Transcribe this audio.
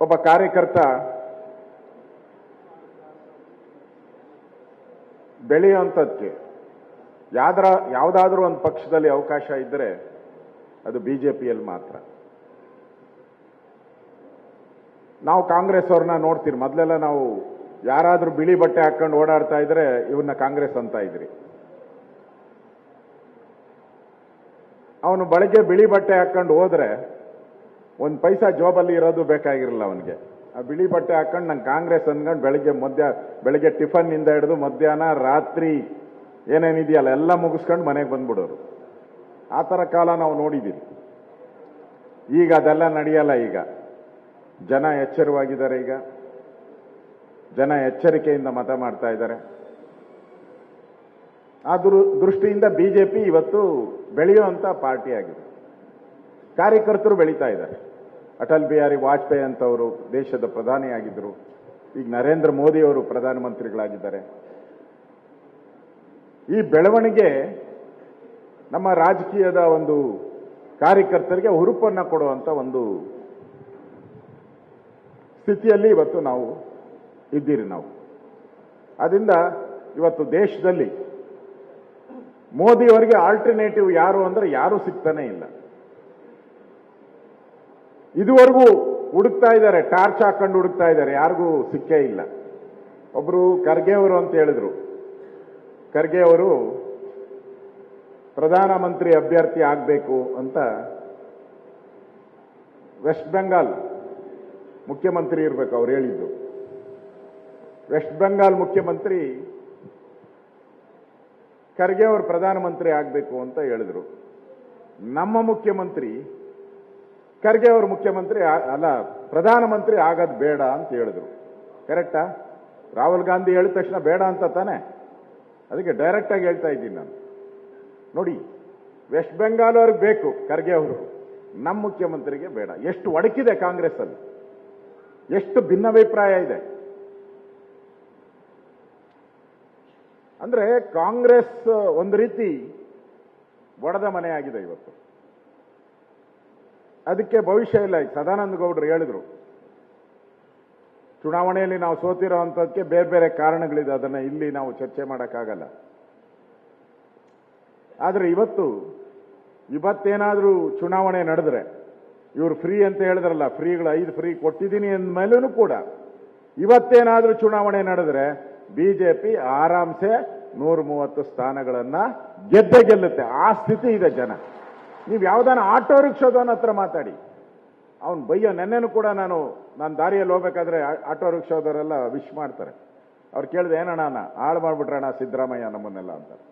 ಒಬ್ಬ ಕಾರ್ಯಕರ್ತ ಬೆಳೆಯುವಂಥದ್ದಕ್ಕೆ ಯಾವ್ದ್ರ, ಯಾವುದಾದ್ರೂ ಒಂದು ಪಕ್ಷದಲ್ಲಿ ಅವಕಾಶ ಇದ್ದರೆ ಅದು ಬಿ ಜೆ ಪಿಯಲ್ಲಿ ಮಾತ್ರ. ನಾವು ಕಾಂಗ್ರೆಸ್ ಅವ್ರನ್ನ ನೋಡ್ತೀರಿ. ಮೊದಲೆಲ್ಲ ನಾವು ಯಾರಾದರೂ ಬಿಳಿ ಬಟ್ಟೆ ಹಾಕೊಂಡು ಓಡಾಡ್ತಾ ಇದ್ರೆ ಇವನ್ನ ಕಾಂಗ್ರೆಸ್ ಅಂತ ಇದ್ರಿ. ಅವನು ಬೆಳಗ್ಗೆ ಬಿಳಿ ಬಟ್ಟೆ ಹಾಕೊಂಡು ಹೋದ್ರೆ ಒಂದು ಪೈಸಾ ಜಾಬಲ್ಲಿ ಇರೋದು ಬೇಕಾಗಿರಲಿಲ್ಲ ಅವನಿಗೆ. ಆ ಬಿಳಿ ಬಟ್ಟೆ ಹಾಕೊಂಡು ನಂಗೆ ಕಾಂಗ್ರೆಸ್ ಅಂದ್ಕೊಂಡು ಬೆಳಿಗ್ಗೆ ಮಧ್ಯ, ಬೆಳಿಗ್ಗೆ ಟಿಫನ್ನಿಂದ ಹಿಡಿದು ಮಧ್ಯಾಹ್ನ ರಾತ್ರಿ ಏನೇನಿದೆಯಲ್ಲ ಎಲ್ಲ ಮುಗಿಸ್ಕೊಂಡು ಮನೆಗೆ ಬಂದ್ಬಿಡೋರು. ಆ ಥರ ಕಾಲ ನಾವು ನೋಡಿದ್ದೀವಿ ಈಗ ಅದೆಲ್ಲ ನಡೆಯಲ್ಲ ಈಗ. ಜನ ಎಚ್ಚರವಾಗಿದ್ದಾರೆ ಈಗ. ಜನ ಎಚ್ಚರಿಕೆಯಿಂದ ಮತ ಮಾಡ್ತಾ ಇದ್ದಾರೆ. ಆ ದೃಷ್ಟಿಯಿಂದ ಬಿಜೆಪಿ ಇವತ್ತು ಬೆಳೆಯುವಂತ ಪಾರ್ಟಿ ಆಗಿದೆ ಕಾರ್ಯಕರ್ತರು ಬೆಳೀತಾ ಇದ್ದಾರೆ. ಅಟಲ್ ಬಿಹಾರಿ ವಾಜಪೇಯಿ ಅಂತವರು ದೇಶದ ಪ್ರಧಾನಿಯಾಗಿದ್ದರು. ಈಗ ನರೇಂದ್ರ ಮೋದಿ ಅವರು ಪ್ರಧಾನಮಂತ್ರಿಗಳಾಗಿದ್ದಾರೆ. ಈ ಬೆಳವಣಿಗೆ ನಮ್ಮ ರಾಜಕೀಯದ ಒಂದು ಕಾರ್ಯಕರ್ತರಿಗೆ ಹುರುಪನ್ನು ಕೊಡುವಂತ ಒಂದು ಸ್ಥಿತಿಯಲ್ಲಿ ಇವತ್ತು ನಾವು ಇದ್ದೀರಿ ನಾವು. ಅದರಿಂದ ಇವತ್ತು ದೇಶದಲ್ಲಿ ಮೋದಿಯವರಿಗೆ ಆಲ್ಟರ್ನೇಟಿವ್ ಯಾರು ಅಂದ್ರೆ ಯಾರೂ ಸಿಗ್ತಾನೆ ಇಲ್ಲ. ಇದುವರೆಗೂ ಹುಡುಕ್ತಾ ಇದ್ದಾರೆ, ಟಾರ್ಚ್ ಹಾಕೊಂಡು ಹುಡುಕ್ತಾ ಇದ್ದಾರೆ, ಯಾರಿಗೂ ಸಿಕ್ಕೇ ಇಲ್ಲ. ಒಬ್ರು ಖರ್ಗೆ ಅವರು ಅಂತ ಹೇಳಿದ್ರು. ಖರ್ಗೆ ಅವರು ಪ್ರಧಾನಮಂತ್ರಿ ಅಭ್ಯರ್ಥಿ ಆಗಬೇಕು ಅಂತ ವೆಸ್ಟ್ ಬೆಂಗಾಲ್ ಮುಖ್ಯಮಂತ್ರಿ ಇರಬೇಕು ಅವ್ರು ಹೇಳಿದ್ದು. ವೆಸ್ಟ್ ಬೆಂಗಾಲ್ ಮುಖ್ಯಮಂತ್ರಿ ಖರ್ಗೆ ಅವರು ಪ್ರಧಾನಮಂತ್ರಿ ಆಗಬೇಕು ಅಂತ ಹೇಳಿದ್ರು. ನಮ್ಮ ಮುಖ್ಯಮಂತ್ರಿ ಖರ್ಗೆ ಅವರು ಮುಖ್ಯಮಂತ್ರಿ ಅಲ್ಲ, ಪ್ರಧಾನಮಂತ್ರಿ ಆಗೋದು ಬೇಡ ಅಂತ ಹೇಳಿದ್ರು. ಕರೆಕ್ಟಾ ರಾಹುಲ್ ಗಾಂಧಿ ಹೇಳಿದ ತಕ್ಷಣ ಬೇಡ ಅಂತ ತಾನೆ? ಅದಕ್ಕೆ ಡೈರೆಕ್ಟ್ ಆಗಿ ಹೇಳ್ತಾ ಇದ್ದೀನಿ ನಾನು. ನೋಡಿ ವೆಸ್ಟ್ ಬೆಂಗಾಲ್ ಅವ್ರಿಗೆ ಬೇಕು, ಖರ್ಗೆ ಅವರು. ನಮ್ಮ ಮುಖ್ಯಮಂತ್ರಿಗೆ ಬೇಡ. ಎಷ್ಟು ಒಡಕಿದೆ ಕಾಂಗ್ರೆಸ್ ಅಲ್ಲಿ? ಎಷ್ಟು ಭಿನ್ನಾಭಿಪ್ರಾಯ ಇದೆ? ಅಂದ್ರೆ ಕಾಂಗ್ರೆಸ್ ಒಂದು ರೀತಿ ಒಡೆದ ಮನೆಯಾಗಿದೆ ಇವತ್ತು. ಅದಕ್ಕೆ ಭವಿಷ್ಯ ಇಲ್ಲ. ಈಗ ಸದಾನಂದ ಗೌಡರು ಹೇಳಿದ್ರು, ಚುನಾವಣೆಯಲ್ಲಿ ನಾವು ಸೋತಿರೋ ಅಂಥದ್ದಕ್ಕೆ ಬೇರೆ ಬೇರೆ ಕಾರಣಗಳಿದೆ. ಅದನ್ನ ಇಲ್ಲಿ ನಾವು ಚರ್ಚೆ ಮಾಡೋಕ್ಕಾಗಲ್ಲ. ಆದರೆ ಇವತ್ತು, ಇವತ್ತೇನಾದರೂ ಚುನಾವಣೆ ನಡೆದ್ರೆ, ಇವರು ಫ್ರೀ ಅಂತ ಹೇಳಿದ್ರಲ್ಲ, ಫ್ರೀಗಳು ಐದು ಫ್ರೀ ಕೊಟ್ಟಿದ್ದೀನಿ ಅಂದ್ಮೇಲೂ ಕೂಡ, ಇವತ್ತೇನಾದರೂ ಚುನಾವಣೆ ನಡೆದ್ರೆ ಬಿಜೆಪಿ ಆರಾಮ್ಸೆ ನೂರ ಮೂವತ್ತು ಸ್ಥಾನಗಳನ್ನ ಗೆದ್ದೆ ಗೆಲ್ಲುತ್ತೆ. ಆ ಸ್ಥಿತಿ ಇದೆ ಜನ. ನೀವು ಯಾವ್ದಾನ ಆಟೋ ರಿಕ್ಷಾದವನ ಹತ್ರ ಮಾತಾಡಿ. ಅವ್ನು ಬೈಯೋ ನೆನ್ನೆನೂ ಕೂಡ ನಾನು ನಾನು ದಾರಿಯಲ್ಲಿ ಹೋಗ್ಬೇಕಾದ್ರೆ ಆಟೋ ರಿಕ್ಷಾದವರೆಲ್ಲ ವಿಶ್ ಮಾಡ್ತಾರೆ. ಅವ್ರು ಕೇಳಿದೆ ಏನಣ್ಣ ಹಾಳು ಮಾಡ್ಬಿಟ್ರಣ್ಣ ಸಿದ್ದರಾಮಯ್ಯ ನಮ್ಮನ್ನೆಲ್ಲ ಅಂತಾರೆ